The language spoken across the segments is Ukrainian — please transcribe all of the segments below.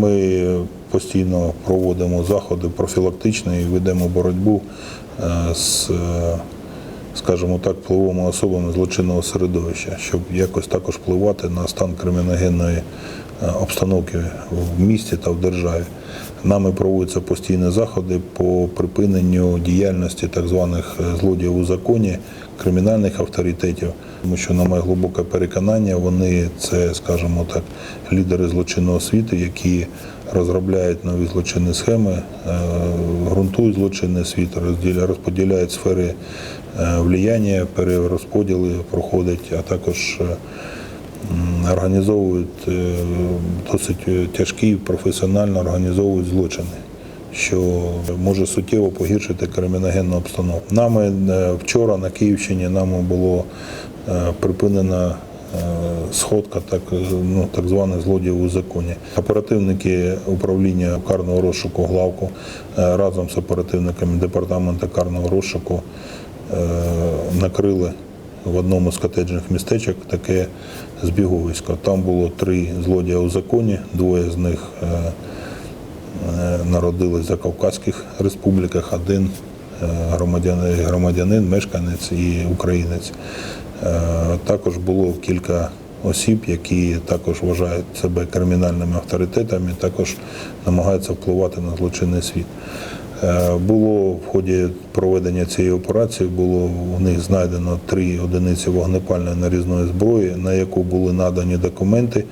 Ми постійно проводимо заходи профілактичні і ведемо боротьбу е, з, е, скажімо так, впливовими особами злочинного середовища, щоб якось також впливати на стан криміногенної е, обстановки в місті та в державі. Нами проводяться постійні заходи по припиненню діяльності так званих е, злодіїв у законі, кримінальних авторитетів, тому що, на моє глибоке переконання, вони це, скажімо так, лідери злочинного світу, які розробляють нові злочинні схеми, е, ґрунтують злочинний світ, розподіляють сфери е, влияння, перерозподіли проходять, а також е, організовують досить тяжкі, професіонально організовують злочини. Що може суттєво погіршити криміногенну обстановку. Нами вчора на Київщині нами було припинена е, сходка так, е, ну, так званих злодіїв у законі. Оперативники управління карного розшуку главку е, разом з оперативниками департаменту карного розшуку е, накрили в одному з котеджних містечок таке збіговисько. Там було три злодія у законі, двоє з них е, е, народились за Кавказьких республіках, один е, громадянин, мешканець і українець. Е, Також було кілька осіб, які також вважають себе кримінальними авторитетами, також намагаються впливати на злочинний світ. Е, Було в ході проведення цієї операції було у них знайдено три одиниці вогнепальної нарізної зброї, на яку були надані документи,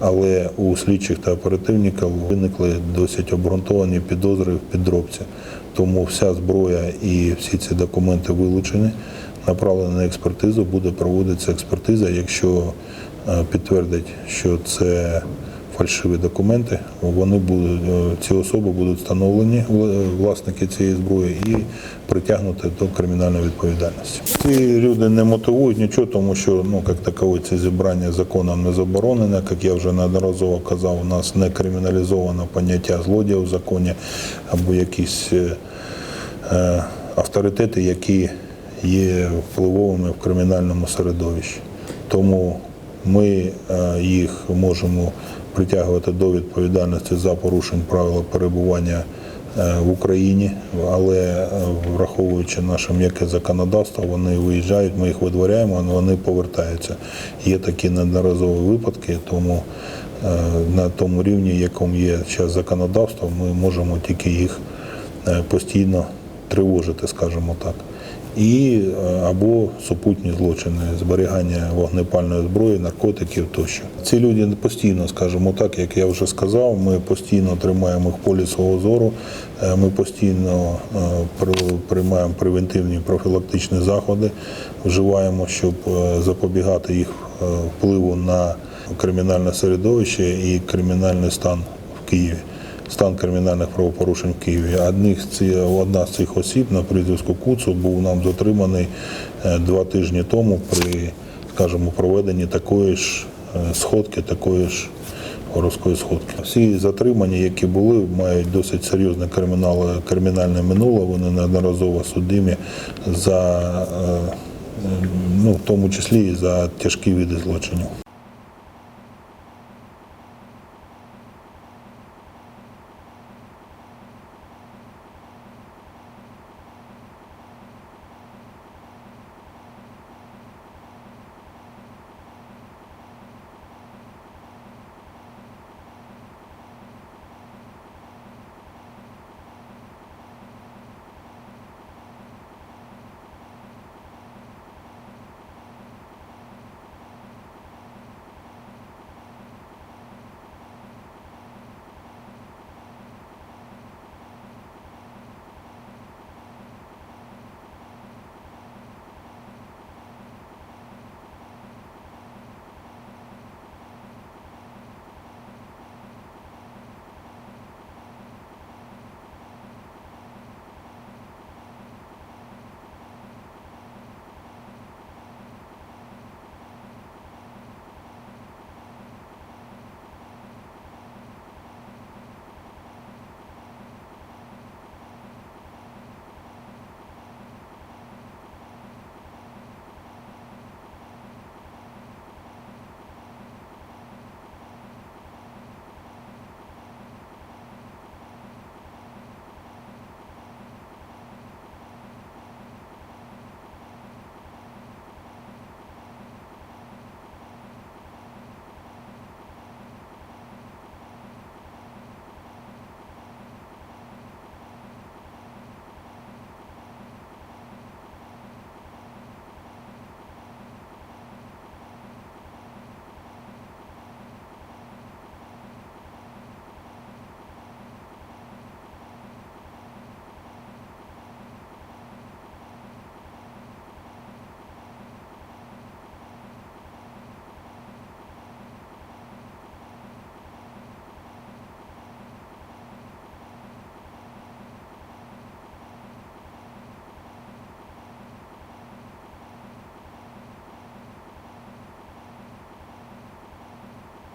але у слідчих та оперативників виникли досить обґрунтовані підозри в підробці. Тому вся зброя і всі ці документи вилучені, направлені на експертизу, буде проводитися експертиза. Якщо е, підтвердять, що це фальшиві документи, вони будуть, е, ці особи будуть встановлені, власники цієї зброї, і притягнути до кримінальної відповідальності. Ці люди не мотивують нічого, тому що ну, як такове це зібрання законом не заборонене. Як я вже неодноразово казав, у нас не криміналізовано поняття злодія в законі або якісь е, е, авторитети, які є впливовими в кримінальному середовищі. Тому ми е, їх можемо притягувати до відповідальності за порушення правил перебування е, в Україні, але е, враховуючи наше м'яке законодавство, вони виїжджають, ми їх видворяємо, вони повертаються. Є такі неодноразові випадки, тому на тому рівні, якому є зараз законодавство, ми можемо тільки їх постійно тривожити, скажімо так. І е, або супутні злочини, зберігання вогнепальної зброї, наркотиків тощо. Ці люди постійно, скажімо так, як я вже сказав, ми постійно тримаємо їх в полі свого зору. Е, Ми постійно е, приймаємо превентивні профілактичні заходи, вживаємо, щоб запобігати їх впливу на кримінальне середовище і кримінальний стан в Києві стан кримінальних правопорушень в Києві. Одних одна з цих осіб на прізвиську Куцу був нам затриманий е, два тижні тому при, скажімо, проведенні такої ж е, сходки, такої ж городської сходки. Всі затримані, які були, мають досить серйозне кримінал- кримінальне минуле. Вони неодноразово судимі за, е, ну, в тому числі і за тяжкі види злочинів.